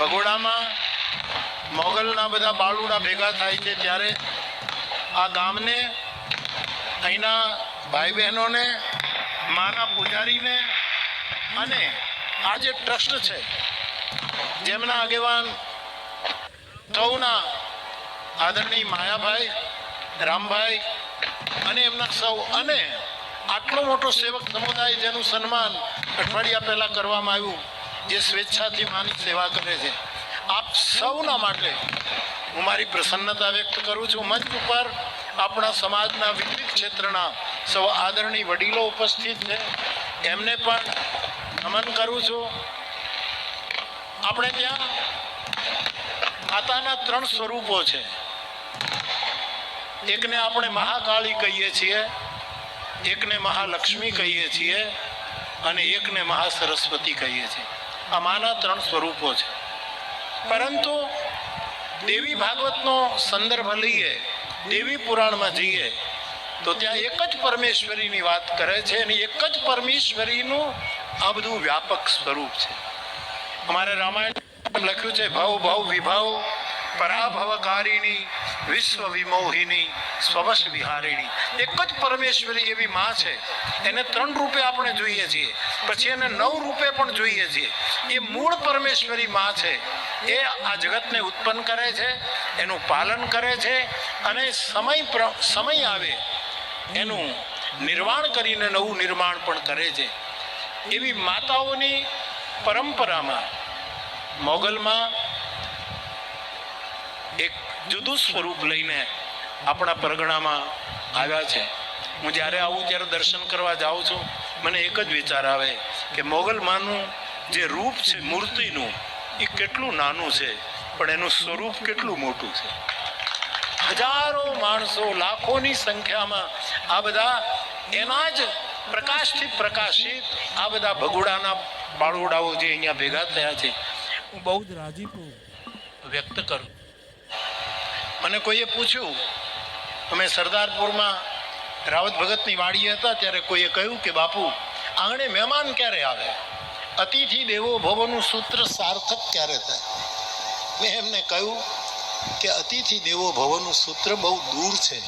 ભગોડામાં મોગલના બધા બાળુડા ભેગા થાય છે ત્યારે આ ગામને, અહીંના ભાઈ બહેનોને માના પૂજારીને અને આ જે ટ્રસ્ટ છે, જેમના આગેવાન સૌના આદરણીય માયાભાઈ, રામભાઈ અને એમના સૌ અને આટલો મોટો સેવક સમુદાય જેનું સન્માન અઠવાડિયા પહેલાં કરવામાં આવ્યું. જે સ્વેચ્છાથી માની સેવા કરે છે. આપ સૌના માટે હું મારી પ્રસન્નતા વ્યક્ત કરું છું. મંચ ઉપર આપણા સમાજના વિવિધ ક્ષેત્રના સૌ આદરણીય વડીલો ઉપસ્થિત છે. એમને પણ નમન કરું છું. આપણે ત્યાં માતાના ત્રણ સ્વરૂપો છે. એકને આપણે મહાકાળી કહીએ છીએ, એકને મહાલક્ષ્મી કહીએ છીએ અને એકને મહાસરસ્વતી કહીએ છીએ. આ માના ત્રણ સ્વરૂપો છે. પરંતુ દેવી ભાગવતનો સંદર્ભ લઈએ, દેવી પુરાણમાં જઈએ, તો ત્યાં એક જ પરમેશ્વરીની વાત કરે છે અને એક જ પરમેશ્વરીનું આ બધું વ્યાપક સ્વરૂપ છે. અમારે રામાયણ લખ્યું છે, ભવ ભવ વિભાવ પરાભવકારિણી વિશ્વ વિમોહિની સ્વવશ વિહારિણી એક જ પરમેશ્વરી એવી માં છે. એને ત્રણ રૂપે આપણે જોઈએ છીએ. પછી એને નવ રૂપે પણ જોઈએ છીએ. એ મૂળ પરમેશ્વરી માં છે. એ આ જગતને ઉત્પન્ન કરે છે, એનું પાલન કરે છે અને સમય સમય આવે એનું નિર્માણ કરીને નવું નિર્માણ પણ કરે છે. એવી માતાઓની પરંપરામાં, મોગલમાં એક જુદું સ્વરૂપ લઈને આપણા પરગણામાં આવ્યા છે. હું જ્યારે આવું ત્યારે દર્શન કરવા જાઉં છું, મને એક જ વિચાર આવે કે મોગલ માનું જે રૂપ છે, મૂર્તિનું, એ કેટલું નાનું છે, પણ એનું સ્વરૂપ કેટલું મોટું છે. હજારો માણસો, લાખોની સંખ્યામાં આ બધા એના જ પ્રકાશથી પ્રકાશિત આ બધા ભગોડાના બાળોડાઓ જે અહીંયા ભેગા થયા છે. હું બહુ જ રાજીપો વ્યક્ત કરું મને કોઈએ પૂછ્યું, અમે સરદારપુરમાં રાવત ભગતની વાડીએ હતા, ત્યારે કોઈએ કહ્યું કે, બાપુ, આંગણે મહેમાન ક્યારે આવે? અતિથિ દેવો ભવનું સૂત્ર સાર્થક ક્યારે થાય? મેં એમને કહ્યું કે અતિથિ દેવો ભવનું સૂત્ર બહુ દૂર છે.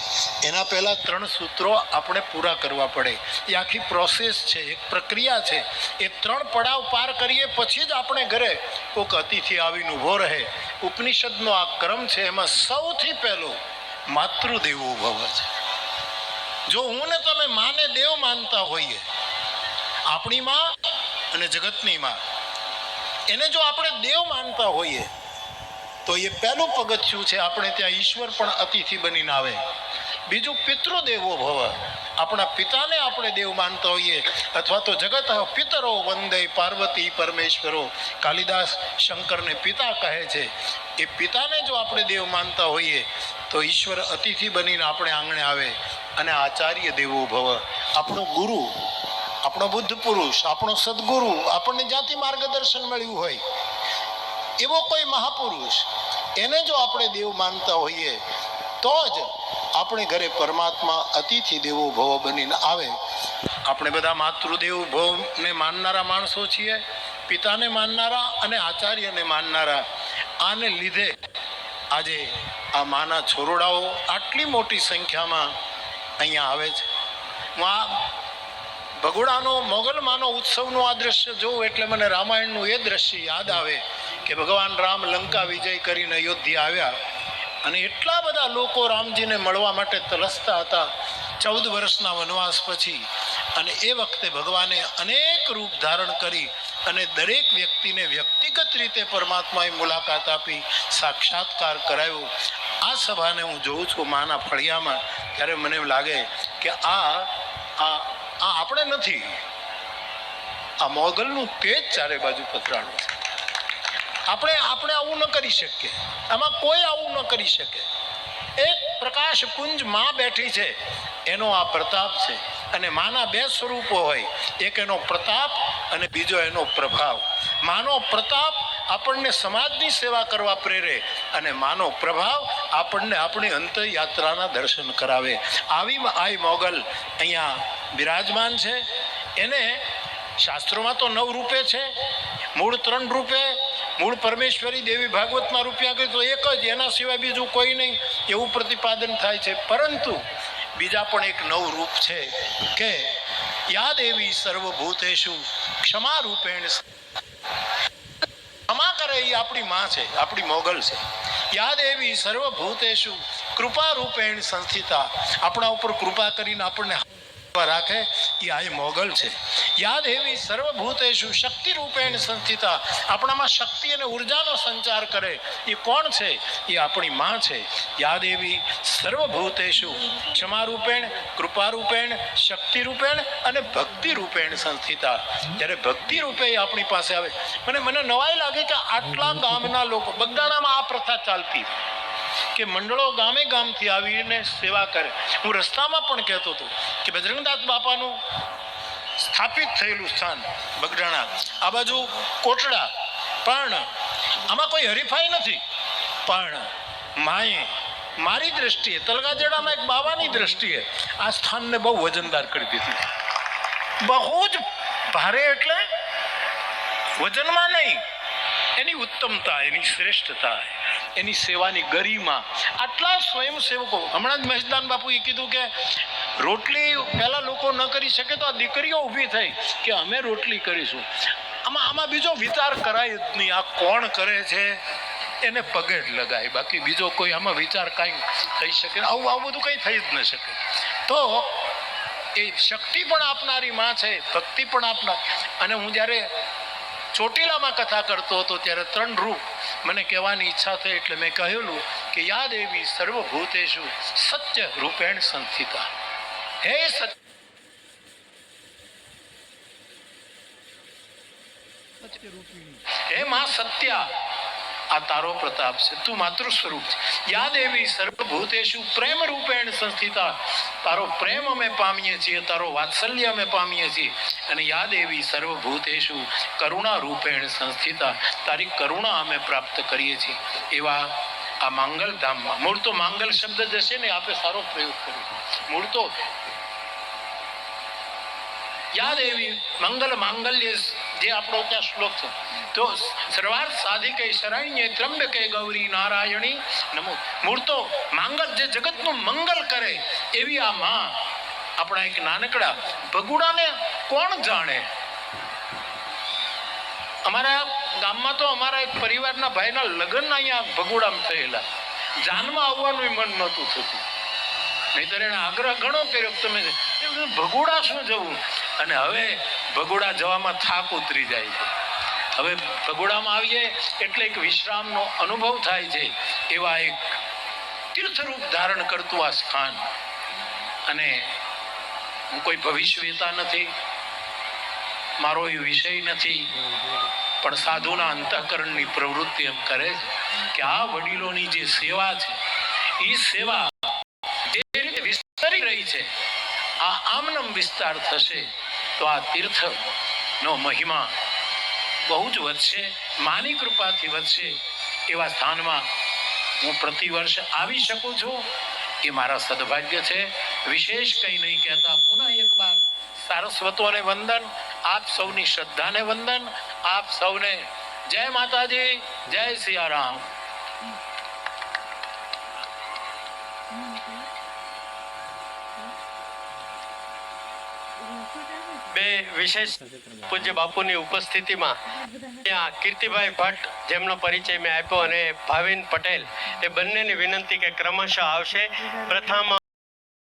એના પહેલાં ત્રણ સૂત્રો આપણે પૂરા કરવા પડે. એ આખી પ્રોસેસ છે, એક પ્રક્રિયા છે. એ ત્રણ પડાવ પાર કરીએ પછી જ આપણે ઘરે કોઈક અતિથિ આવીને ઊભો રહે. ઉપનિષદનો આ ક્રમ છે, એમાં સૌથી પહેલો માતૃદેવો ભવ છે. જો હું ને તમે માને દેવ માનતા હોઈએ, આપણી માં અને જગતની માં, એને જો આપણે દેવ માનતા હોઈએ તો એ પહેલું પગથિયું છે, આપણે ત્યાં ઈશ્વર પણ અતિથિ બનીને આવે. બીજું પિતૃ દેવો ભવ. આપણા પિતાને આપણે દેવ માનતા હોઈએ, અથવા તો જગત પિતરો વંદે પાર્વતી પરમેશ્વરો. કાલિદાસ શંકરને પિતા કહે છે. એ પિતાને જો આપણે દેવ માનતા હોઈએ, તો ઈશ્વર અતિથિ બનીને આપણે આંગણે આવે અને આચાર્ય દેવો ભવ. આપણો ગુરુ, આપણો બુદ્ધ પુરુષ, આપણો સદગુરુ આપણને જ્યાંથી માર્ગદર્શન મળ્યું હોય એવો કોઈ મહાપુરુષ, એને જો આપણે દેવ માનતા હોઈએ, તો જ આપણે ઘરે પરમાત્મા અતિથિ દેવો ભવ બનીને આવે. આપણે બધા માતૃદેવ ભવને માનનારા માણસો છીએ, પિતાને માનનારા અને આચાર્યને માનનારા. આને લીધે આજે આ માના છોરોડાઓ આટલી મોટી સંખ્યામાં અહીંયા આવે છે. હું આ ભગોડાનો, મોગલમાનો ઉત્સવનું આ દ્રશ્ય જોઉં એટલે મને રામાયણનું એ દ્રશ્ય યાદ આવે. કે ભગવાન રામ લંકા વિજય કરીને અયોધ્યા આવ્યા અને એટલા બધા લોકો રામજીને મળવા માટે તલસતા હતા. ચૌદ વર્ષના વનવાસ પછી અને એ વખતે ભગવાને અનેક રૂપ ધારણ કરી અને દરેક વ્યક્તિને વ્યક્તિગત રીતે પરમાત્માએ મુલાકાત આપી, સાક્ષાત્કાર કરાયો. આ સભાને હું જોઉં છું માના ફળિયામાં, ત્યારે મને લાગે કે આ આ આ આપણે નથી. આ મોગલનું તેજ ચારે બાજુ પથરાણું છે. આપણે આપણે આવું ન કરી શકીએ. આમાં કોઈ આવું ન કરી શકે. એક પ્રકાશ કુંજમાં બેઠી છે. એનો આ પ્રતાપ છે. અને માના બે સ્વરૂપો હોય. એક એનો પ્રતાપ અને બીજો એનો પ્રભાવ. માનો પ્રતાપ આપણને સમાજની સેવા કરવા પ્રેરે અને માનો પ્રભાવ આપણને આપણી અંતરયાત્રાના દર્શન કરાવે. આવી આઈ મોગલ અહીંયા બિરાજમાન છે. એને શાસ્ત્રોમાં તો નવ રૂપે છે. મૂળ ત્રણ રૂપે મૂળ પરમેશ્વરી દેવી ભાગવતમાં રૂપિયા કહે તો એક જ, એના સિવાય બીજું કોઈ નહીં. એવું પ્રતિપાદન થાય છે. પરંતુ બીજા પણ એક નવું રૂપ છે કે યાદ એવી સર્વભૂતેશુ ક્ષમા રૂપેણ ક્ષમા કરે એ આપણી માં છે, આપણી મોગલ છે. યાદ એવી સર્વભૂતેશુ કૃપા રૂપેણ સંસ્થિતા. આપણા ઉપર કૃપા કરીને આપણને રાખે. એ મોગલ છે. યાદ એવી સર્વભૂતેશુ શક્તિ રૂપેણ સંસ્થિતા. આપણામાં શક્તિ અને ઉર્જાનો સંચાર કરે. એ કોણ છે? એ આપણી માં છે. યાદ એવી સર્વભૂતેશુ ક્ષમા રૂપેણ કૃપા રૂપેણ શક્તિ રૂપેણ અને ભક્તિ રૂપેણ સંસ્થિતા. જ્યારે ભક્તિ રૂપે આપણી પાસે આવે. મને મને નવાઈ લાગે કે આટલા ગામના લોકો બગદાણામાં આ પ્રથા ચાલતી. કે મંડળો ગામે ગામથી આવીને સેવા કરે. હું રસ્તામાં પણ કહેતો હતો કે બજરંગદાસ બાપાનું સ્થાપિત થયેલું સ્થાન બગડાણા. આ બાજુ કોટડા. પણ આમાં કોઈ હરીફાઈ નથી. પણ માએ મારી દ્રષ્ટિએ, તલગાજેડામાં એક બાવાની દ્રષ્ટિએ આ સ્થાનને બહુ વજનદાર કરી દીધું. બહુ જ ભારે એટલે વજનમાં નહીં, એની ઉત્તમતા, એની શ્રેષ્ઠતા એની સેવાની ગરિમા. આટલા સ્વયંસેવકો, હમણાં જ મહેશદાન બાપુએ કીધું કે રોટલી પહેલાં લોકો ન કરી શકે તો આ દીકરીઓ ઊભી થઈ કે અમે રોટલી કરીશું. આમાં આમાં બીજો વિચાર કરાય જ નહીં. આ કોણ કરે છે? એને પગે જ લગાય. બાકી બીજો કોઈ આમાં વિચાર કાંઈ થઈ શકે આવું આવું બધું કંઈ થઈ જ ન શકે. તો એ શક્તિ પણ આપનારી માં છે, ભક્તિ પણ આપનાર. અને હું જ્યારે ચોટીલામાં કથા કરતો હતો, ત્યારે ત્રણ રૂપ મને કહેવાની ઈચ્છા થઈ એટલે મેં કહેલું કે યાદ એવી સર્વભૂતેશુ સત્ય રૂપેણ સંસ્થિતા. હે સત્ય હે માં સત્યા આ તારો પ્રતાપ છે. તું માતૃ સ્વરૂપ છે. યાદ એવી સર્વભૂતેશુ પ્રેમ રૂપેણ સંસ્થિતા. તારો પ્રેમ અમે પામીએ છીએ, તારો વાત્સલ્ય અમે પામીએ છીએ. અને યાદ એવી સર્વભૂતેશુ કરુણા રૂપેણ સંસ્થિતા. તારી કરુણા અમે પ્રાપ્ત કરીએ છીએ. એવા આ માંગલ ધામમાં મૂળ તો માંગલ શબ્દ જ હશે ને, આપે સારો પ્રયોગ કર્યો. મૂળ તો યાદ એવી મંગલ માંગલ્ય જે આપણો ત્યાં શ્લોક છે. તો સર્વાર્થ સાધિકે શરણ્ય ત્રંબકે ગૌરી નારાયણી નમો. મૂળ તો માંગલ જે જગતનું મંગલ કરે એવી આ માં આપણા એક નાનકડા ભગુડાને કોણ જાણે? અમારા ગામમાં તો અમારા એક પરિવારના ભાઈના લગ્ન અહીંયા ભગુડામાં થયેલા. જાનમાં આવવાનું મન નહોતું થતું. નહીતર એને આગ્રહ ઘણો કર્યો તમે ભગોડા શું જવું? અને હવે ભગોડા જવામાં થાક ઉતરી જાય છે. હવે ભગોડામાં આવીએ એટલે એક વિશ્રામનો અનુભવ થાય છે. એવા એક તીર્થરૂપ ધારણ કરતું આ સ્થાન. અને હું કોઈ ભવિષ્યતા નથી. મારો એ વિષય નથી. પણ સાધુના અંતઃકરણની પ્રવૃત્તિ એમ કરે છે કે આ વડીલોની જે સેવા છે, એ સેવા જે રીતે વિસ્તરી રહી છે, આ આમનમ વિસ્તાર થશે. તો આ તીર્થનો મહિમા બહુ જ વધશે, માની કૃપાથી વધશે. એવા સ્થાનમાં હું પ્રતિવર્ષ આવી શકું છું. એ મારા સદભાગ્ય છે. વિશેષ કંઈ નહીં કહેતા. પુનઃ એકવાર સારસ્વતોને વંદન, આપ સૌની શ્રદ્ધાને વંદન, આપ સૌને જય માતાજી, જય સિયારામ. બે વિશેષ પૂજ્ય બાપુની ઉપસ્થિતિમાં ત્યાં કીર્તિભાઈ ભટ્ટ જેમનો પરિચય મેં આપ્યો અને ભાવિન પટેલ એ બંનેની વિનંતી કે ક્રમશઃ આવશે. પ્રથમ